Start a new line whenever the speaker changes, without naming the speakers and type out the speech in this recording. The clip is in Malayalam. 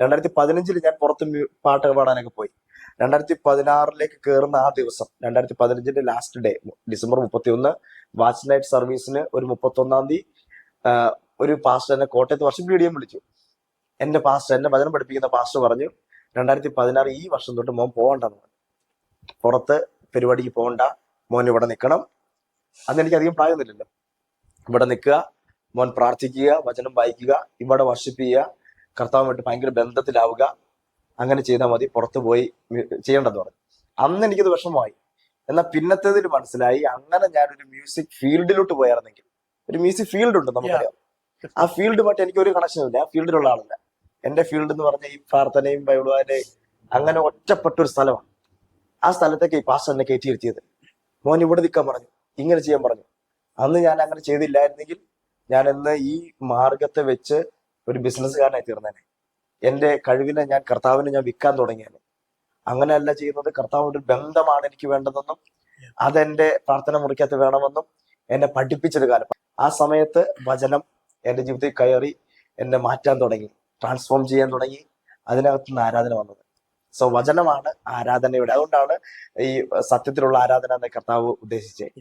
രണ്ടായിരത്തി പതിനഞ്ചിൽ ഞാൻ പുറത്ത് പാട്ട് പാടാനൊക്കെ പോയി. രണ്ടായിരത്തി പതിനാറിലേക്ക് കയറുന്ന ആ ദിവസം രണ്ടായിരത്തി പതിനഞ്ചിന്റെ ലാസ്റ്റ് ഡേ ഡിസംബർ മുപ്പത്തി ഒന്ന് വാച്ച് നൈറ്റ് സർവീസിന് ഒരു മുപ്പത്തൊന്നാം തീയതി ഒരു പാസ്റ്റർ എന്നെ കോട്ടയത്ത് വർഷം മീഡിയം വിളിച്ചു. എന്റെ പാസ്റ്റർ എന്നെ വചനം പഠിപ്പിക്കുന്ന പാസ്റ്റർ പറഞ്ഞു രണ്ടായിരത്തി പതിനാറ് ഈ വർഷം തൊട്ട് മോൻ പോകണ്ടെന്ന് പറഞ്ഞു. പുറത്ത് പരിപാടിക്ക് പോകണ്ട മോൻ ഇവിടെ നിൽക്കണം. അന്ന് എനിക്ക് അധികം പ്രായമൊന്നുമില്ലല്ലോ. ഇവിടെ നിൽക്കുക മോൻ പ്രാർത്ഥിക്കുക വചനം വായിക്കുക ഇവിടെ വർഷിപ്പ് ചെയ്യുക കർത്താവുമായിട്ട് ഭയങ്കര ബന്ധത്തിലാവുക അങ്ങനെ ചെയ്താൽ മതി പുറത്ത് പോയി ചെയ്യേണ്ടത് ചെയ്യേണ്ടെന്ന് പറഞ്ഞു. അന്ന് എനിക്കത് വിഷമമായി. എന്നാൽ പിന്നത്തേതിൽ മനസ്സിലായി അങ്ങനെ ഞാനൊരു മ്യൂസിക് ഫീൽഡിലോട്ട് പോയായിരുന്നെങ്കിൽ ഒരു മ്യൂസിക് ഫീൽഡ് ഉണ്ട് നമുക്കറിയാം. ആ ഫീൽഡുമായിട്ട് എനിക്ക് ഒരു കണക്ഷൻ ഇല്ല. ആ ഫീൽഡിലുള്ള ആളല്ല. എന്റെ ഫീൽഡ് എന്ന് പറഞ്ഞാൽ ഈ പ്രാർത്ഥനയും ബൈബിളുവാരെ അങ്ങനെ ഒറ്റപ്പെട്ട ഒരു സ്ഥലമാണ്. ആ സ്ഥലത്തേക്ക് ഈ പാസ്റ്റർ എന്നെ കയറ്റി ഇരുത്തിയത്. മോൻ ഇവിടെ നിൽക്കാൻ പറഞ്ഞു. ഇങ്ങനെ ചെയ്യാൻ പറഞ്ഞു. അന്ന് ഞാൻ അങ്ങനെ ചെയ്തില്ലായിരുന്നെങ്കിൽ ഞാൻ ഇന്ന് ഈ മാർഗത്തെ വെച്ച് ഒരു ബിസിനസ്സുകാരനായി തീർന്നേനെ. എന്റെ കഴിവിനെ ഞാൻ കർത്താവിന് ഞാൻ വിൽക്കാൻ തുടങ്ങിയാണ് അങ്ങനെയല്ല ചെയ്യുന്നത്. കർത്താവ് ഒരു ബന്ധമാണ് എനിക്ക് വേണ്ടതെന്നും അതെന്റെ പ്രാർത്ഥന മുറിക്കകത്ത് വേണമെന്നും എന്നെ പഠിപ്പിച്ചൊരു കാലം. ആ സമയത്ത് വചനം എന്റെ ജീവിതത്തിൽ കയറി എന്നെ മാറ്റാൻ തുടങ്ങി ട്രാൻസ്ഫോം ചെയ്യാൻ തുടങ്ങി. അതിനകത്ത് നിന്ന് ആരാധന വന്നത്. സോ വചനമാണ് ആരാധനയുടെ. അതുകൊണ്ടാണ് ഈ സത്യത്തിലുള്ള ആരാധന എന്ന് കർത്താവ് ഉദ്ദേശിച്ചത്.